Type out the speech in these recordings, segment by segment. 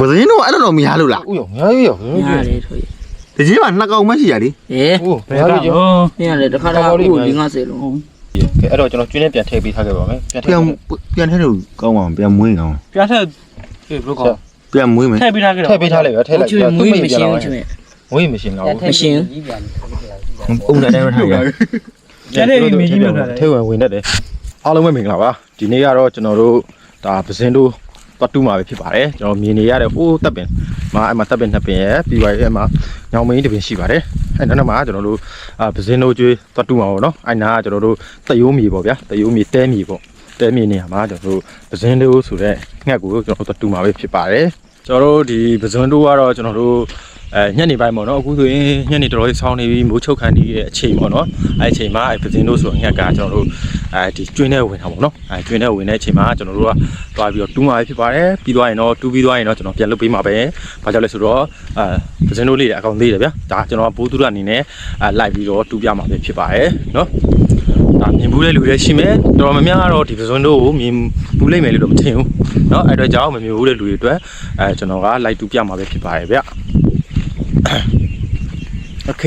ဘယ်စင်းတော့အဲ့လိုတော့မရလို့လားဦးရောငါရောရတယ်ထွေးဒီချင်းမှာနှစ်ကောင်မှရှိရလေဟဲ့ဦးဘယ်ကတော့မင်းရတယ်တခါတခါကိုဒီ90လုံးကဲအဲ့တော့ကျွန်တော်ကျွင်းနဲ့ပြန်ထည့်ပေးထားခဲ့ပါမယ်ပြန်ထည့်ပြန်ပြန်ထဲလို့ကောင်းအောင်ပြန်မွေးကောင်းပြတ်ဆက်ဘယ်လိုကောပြန်မွေးမယ်ထည့်ပေးထားကြတော့ထည့်ပေးထားလိုက်ပါထည့်လိုက်ချွေမွေးမရှိဘူးချွေမွေးမရှင်တော့ဘူးမရှိဘူးအုံနဲ့တိုင်းမထားရကျန်တဲ့ဒီမင်းကြီးမြုပ်ထားတယ်ထဲဝင်ဝင်တတ်တယ်အားလုံးပဲမင်္ဂလာပါဒီနေ့ကတော့ကျွန်တော်တို့ဒါပစင်တို့ ပတ်တူးမှာပဲဖြစ်ပါတယ်ကျွန်တော်မြင်နေရတဲ့ဟိုးတပ်ပင်မှာအဲ့မှာတပ်ပင်နှစ်ပင်ရဲ့ပြီးပါရဲ့မှာညောင်မင်းတစ်ပင်ရှိပါတယ်အဲ့နောက်မှာကျွန်တော်တို့အာပစင်တို့ကျွေးပတ်တူးမှာပေါ့နော်အဲ့နာကကျွန်တော်တို့တယိုးမြေပေါ့ဗျာတယိုးမြေတဲမြေပေါ့တဲမြေနေရာမှာကျွန်တော်တို့ပစင်တို့ဆိုတဲ့ငှက်ကိုကျွန်တော်တို့တူးမှာပဲဖြစ်ပါတယ်ကျွန်တော်တို့ဒီပစင်တို့ကတော့ကျွန်တော်တို့ အဲညနေပိုင်းပေါ့နော်အခုဆိုရင်ညနေတော်တော်လေးဆောင်းနေပြီမိုးချုပ်ခံနေတဲ့အချိန်ပေါ့နော်အဲအချိန်မှာအဲပစင်တို့ဆိုငှက်ကကျွန်တော်တို့အဲဒီကျွင်းထဲဝင်တာပေါ့နော်အဲကျွင်းထဲဝင်တဲ့အချိန်မှာကျွန်တော်တို့ကတွားပြီးတော့တူးမှာပဲဖြစ်ပါတယ်ပြီးသွားရင်တော့တူးပြီးသွားရင်တော့ကျွန်တော်ပြန်လုပ်ပေးမှာပဲဘာကြောင့်လဲဆိုတော့အဲပစင်တို့လေးတွေအကောင်သေးတယ်ဗျာဒါကျွန်တော်ကဘိုးသူရအနေနဲ့အဲလိုက်ပြီးတော့တူးပြမှာပဲဖြစ်ပါတယ်နော် ဒါမြင်ဘူးတဲ့လူတွေရှိမယ်တော်တော်များများကတော့ဒီပစွန်းတို့ကိုမြင်ဘူးလိမ့်မယ်လို့တော့မထင်ဘူးเนาะအဲ့တော့ကြောင့်မမြင်ဘူးတဲ့လူတွေအတွက်အဲကျွန်တော်ကလိုက်တူပြမှာပဲဖြစ်ပါရဲ့ဗျ โอเค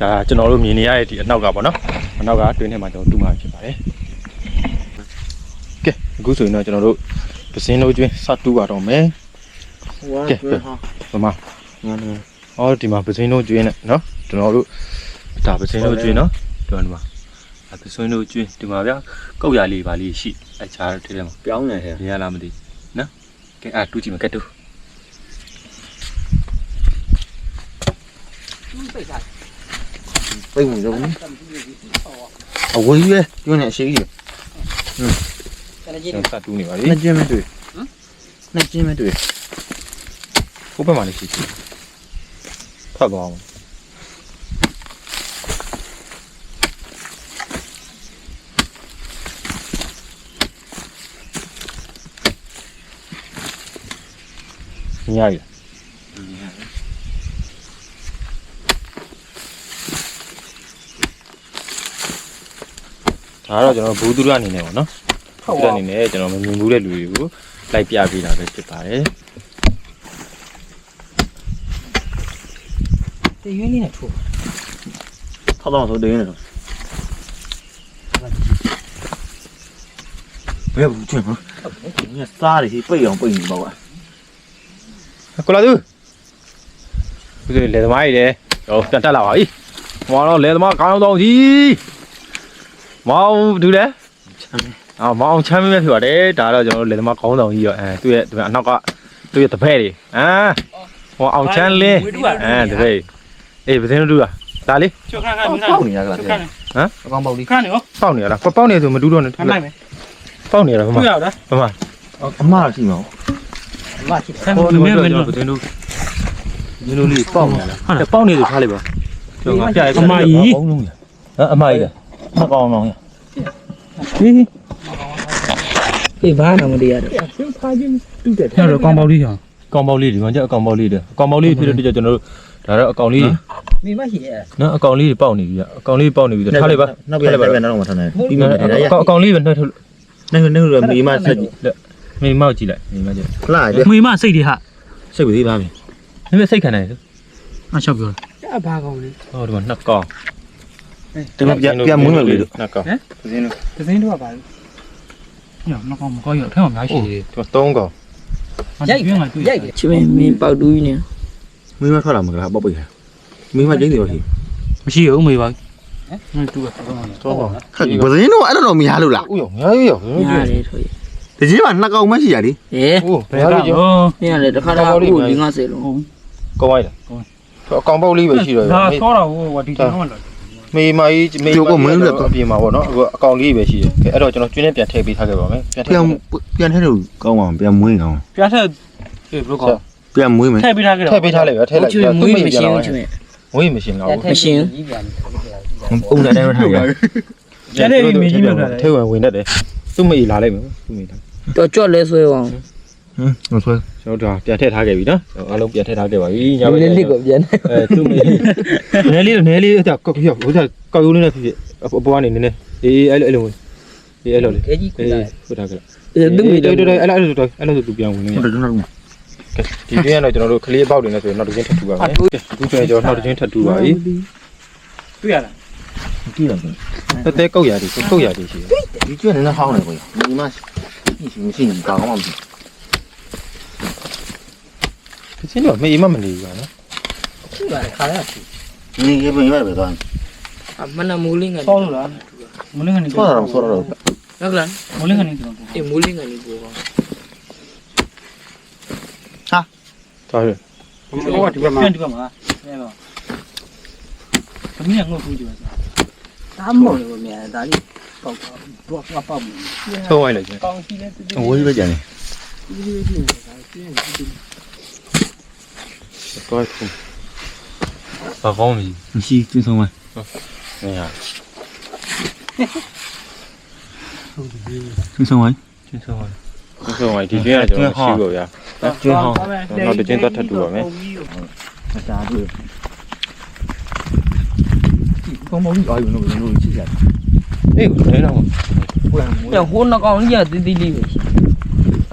ဒါကျွန်တော်တို့မြင်နေရတဲ့ဒီအနောက်ကပေါ့နော်အနောက်ကတွင်းထဲမှာကျွန်တော်တူမှာဖြစ်ပါတယ်ကဲအခုဆိုရင်တော့ကျွန်တော်တို့ပစင်းတို့ကျွင်းစတူပါတော့မယ် ဟွာ ကဲဗမာ ငါလည်း ဟောဒီမှာပစင်းတို့ကျွင်းနဲ့เนาะကျွန်တော်တို့ဒါပစင်းတို့ကျွင်းเนาะဒီမှာအပစင်းတို့ကျွင်းဒီမှာဗျာကောက်ရလေးပါလေးရှိအချားထဲထဲမှာ ပြောင်းနေဟဲ့ မြင်ရလားမသိနော်ကဲအာတူးကြည့်မကတ်တူး ပိတ်မှုတော့အဝေးကြီးပဲကျွန်းနေအရှိကြီးကျွန်တော်စတူးနေပါလေနှစ်ကျင်းမတွေ့နှစ်ကျင်းမတွေ့ဟိုဘက်မှာလည်းရှိတယ်ဖတ်ပါအောင်မြင်ရပြီ ဒါကတော့ကျွန်တော်ဘူးသူရအနေနဲ့ပေါ့နော်ဘူးသူရအနေနဲ့ကျွန်တော်မမြင်ဘူးတဲ့လူတွေကိုလိုက်ပြပေးတာပဲဖြစ်ပါတယ်တရွေးလေးနဲ့ထိုးထောက်တော့ဆိုတင်းနေတော့ဘယ်ဘူးကျွန်းမညစားရစီပိတ်အောင်ပိတ်နေပါကွာကိုလာသူဒီလေသမားကြီးလေဟိုတက်တက်လာပါပြီဟောတော့လေသမားကောင်းတော့ကြီး မောင်ဒူလေချမ်းအော်မောင်ချမ်းမင်းပဲဖြစ်ပါတယ်ဒါတော့ကျွန်တော်တို့လေသမားကောင်းဆောင်ကြီးရောအဲသူ့ရဲ့ဒီအနောက်ကသူ့ရဲ့တပည့်တွေအာဟောအောင်ချမ်းလင်းအဲတပည့်အေးဗစင်းတို့ကဒါလေးချွတ်ခါခါမင်းပေါက်နေရကလားချွတ်ခါနေအကောင်ပေါက်လေးခါနေရောပေါက်နေရလားပေါက်နေဆိုမတူတော့နဲ့ခါလိုက်မယ်ပေါက်နေရလားဘမတွေ့ရလားဘမအမရှိမအောင်မချစ်ဆမ်းမင်းမင်းဗစင်းတို့ဗစင်းတို့လေးပေါက်နေလားဟုတ်ပေါက်နေလို့ထားလိုက်ပါကျွန်တော်ပြရအမကြီးဟမ်အမကြီးလား မကောင်းတော့ဟေးဖေးဘာနာမတရားတော့ညတော့ကောင်းပေါက်လေးချောင်းကောင်ပေါက်လေးဒီမှာကျအကောင်ပေါက်လေးတွေအကောင်ပေါက်လေးဖြစ်လို့တကြကျွန်တော်တို့ဒါတော့အကောင်လေးမိမရှိရဲ့နော်အကောင်လေးပေါက်နေပြီအကောင်လေးပေါက်နေပြီထားလိုက်ပါနောက်ပြန်ပြန်နောက်မှထားနေပြီးမှအကောင်အကောင်လေးပဲနှက်ထုတ်နေနေရမီမဆက်ကြည့်မိမောက်ကြည့်လိုက်မိမောက်ကြည့်ခလာကြမွေမစိတ်တွေဟာစိတ်ပြီးပါပြီမိမေစိတ်ခံနိုင်တယ်အချောက်ပြောအဘာကောင်းလဲဟောဒီမှာနှစ်ကောင် ဒီမှာပြန်ပြန်မွေးမယ်လို့နှစ်ကောင်သစင်းတို့ကပါလို့ညတော့ကောင်းမကောင်းရထဲမှာအများကြီးရှိတယ်ဒီမှာသုံးကောင်ရိုက်ပြင်းလာတွေ့ရိုက်ချွေမင်းပေါက်တူးနေမီမထွက်လာမှာကလားပေါက်ပိတ်ရမီမကျင်းတယ်ပါရှိမရှိဘူးမေးပါဟမ်တူကကောင်းတယ်သုံးကောင်ဘယ်စင်းတော့အဲ့လိုတော့မရလို့လားဦးရောငါရောရတယ်ထွေးဒီချင်းမှာနှစ်ကောင်မှရှိရလေဟဲ့ဦးဘဘယ်ယ်ကလိုရောမင်းရတယ်တခါတခါကိုဒီ90လုံးကောင်းလိုက်လားအကောင်ပေါက်လေးပဲရှိတော့ဒါဆောတာဟိုဒီကျွန်တော်က မေမကြီးမေအပြင်မှာပေါ့နော်အခုအကောင်လေးပဲရှိတယ်အဲ့တော့ကျွန်တော်ကျွင်းနဲ့ပြန်ထည့်ပေးထားခဲ့ပါမယ်ပြန်ထည့်ပြန်ပြန်ထဲလို့ကောင်းအောင်ပြန်မွေးကောင်းပြတ်ဆက်ဘယ်လိုကောင်းပြန်မွေးမယ်ထည့်ပေးထားကြထည့်ပေးထားလိုက်ပါထည့်လိုက်ချွေမွေးမရှိဘူးချွေမွေးမရှင်တော့မရှိဘူးအုံနဲ့တိုင်းမထားရကျန်တဲ့ဒီမင်းကြီးမြုပ်ထားတယ်ထဲဝင်ဝင်တတ်တယ်သူ့မေလာလိုက်မယ်သူ့မေလာတော့ကြော့လဲဆွဲအောင် ဟမ်ဟိုဆွဲကျွန်တော်တို့ပြန်ထည့်ထားခဲ့ပြီနော်အားလုံးပြန်ထည့်ထားခဲ့ပါပြီညဒီလေးလေးကိုပြန်နေအဲသူ့မေနဲလေးနဲလေးအဲ့ဒါကောက်ပြောဟိုကကောက်ရိုးလေးနဲ့ဖြစ်ဖြစ်အပေါ်ကနေနည်းနည်းအေးအဲ့လိုအဲ့လိုအေးအဲ့လိုလေခဲကြီးကိုအေးလာဟုတ်တာကဲ့သူ့မိတော်တော့တော်အဲ့လိုအဲ့လိုအဲ့လိုသူပြန်ဝင်နေဟုတ်တယ်ကျွန်တော်ကဲဒီတွင်းကတော့ကျွန်တော်တို့ကလေးအပေါက်တွေနဲ့ဆိုရင်နောက်တစ်ချင်းထပ်ထူပါမယ်ကဲအခုကျွန်တော်နောက်တစ်ချင်းထပ်ထူပါပြီတွေ့ရလားကြည့်လိုက်တဲတဲကုတ်ရာဒီကုတ်ရာဒီရှိတယ်ဒီကျွန်းနဲ့ဟောင်းနေကိုဒီမှာนี่สิမရှိဘူးကောင်းအောင်ပြီဒီ ခချင်းတော့မေးမမနေဘူးနော်ရှိပါတယ်ခါရရှိနေရပြန်ရပဲတော့အမနာမူလင်းကဆောင်းလို့လားမူလင်းကနေဆောင်းတော့ဆောင်းတော့ဟုတ်လားမူလင်းကနေတော့အေးမူလင်းကနေပေါ့ဟာတော်ရဟိုကဒီဘက်မှာဒီဘက်မှာအဲ့တော့သမီးကငုတ်ဘူးကြည့်ပါဒါမှမဟုတ်ဘူးမြန်ဒါလေးပေါက်တော့ဘောပေါက်ဘူးဆောင်းလိုက်လိုက်ကောင်းစီလဲဝေးပဲကြတယ်ဒီလိုကြည့်နေတာကျင်းကြည့် ကောက်ခုဘာကောင်းပြီမရှိသူဆုံးမနေရသူဆုံးဝိုင်းသူဆုံးဝိုင်းသူဆုံးဝိုင်းဒီကျင်းကကျွန်တော်ရှိပါဗျာကျင်းဟောင်းနောက်တစ်ကျင်းတော့ထပ်တူပါမယ်အစားတို့ကောင်းမလို့အာရုံတော့ကျွန်တော်ချစ်ရတယ်အေးခဲတော့ပြန်ဟိုးနှကောင်ကြီးကတီးတီးလေးပဲ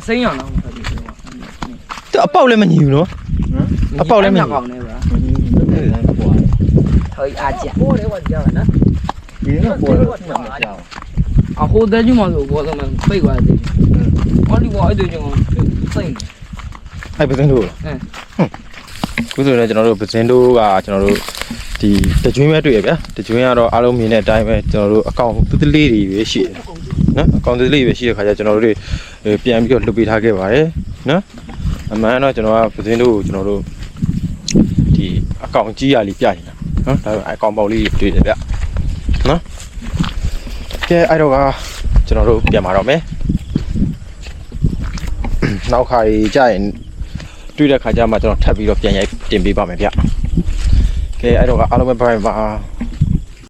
အစိမ်းရအောင်တော့အပေါက်လည်းမညီဘူးနော် အပေါက်လည်းမမြင်ကောင်းနေပါဟိုအားကြပေါ်တယ်ဝါကြောက်နော်ဒီကပေါ်တော့မှမကြောက်အခုတည်းကမှလို့ပေါ်တော့မှပိတ်သွားတယ်အော်ဒီဝါအဲ့ဒီကျွန်တော်စိတ်အဲ့ပစင်းတို့ဟမ်ခုဆိုတော့ကျွန်တော်တို့ပစင်းတို့ကကျွန်တော်တို့ဒီတကြွင်းပဲတွေ့ရဗျာတကြွင်းကတော့အားလုံးမြင်တဲ့အတိုင်းပဲကျွန်တော်တို့အကောင့်တူတလေးတွေပဲရှိတယ်နော်အကောင့်တူတလေးပဲရှိတဲ့ခါကျကျွန်တော်တို့တွေပြန်ပြီးတော့လှုပ်ပေးထားခဲ့ပါတယ်နော် အမှန်တော့ကျွန်တော်ကပစင်းတို့ကိုကျွန်တော်တို့ဒီအကောင့်ကြီးရလေးပြနေတာနော်ဒါပေမဲ့အကောင့်ပေါက်လေးတွေ့တယ်ဗျနော်ကဲအဲ့တော့ကကျွန်တော်တို့ပြန်มาတော့မယ်နောက်ခါကြီးကြာရင်တွေ့တဲ့ခါကျမှကျွန်တော်ထပ်ပြီးတော့ပြန်ရိုက်တင်ပေးပါမယ်ဗျ။ကဲအဲ့တော့ကအားလုံးပဲဘိုင်ပါ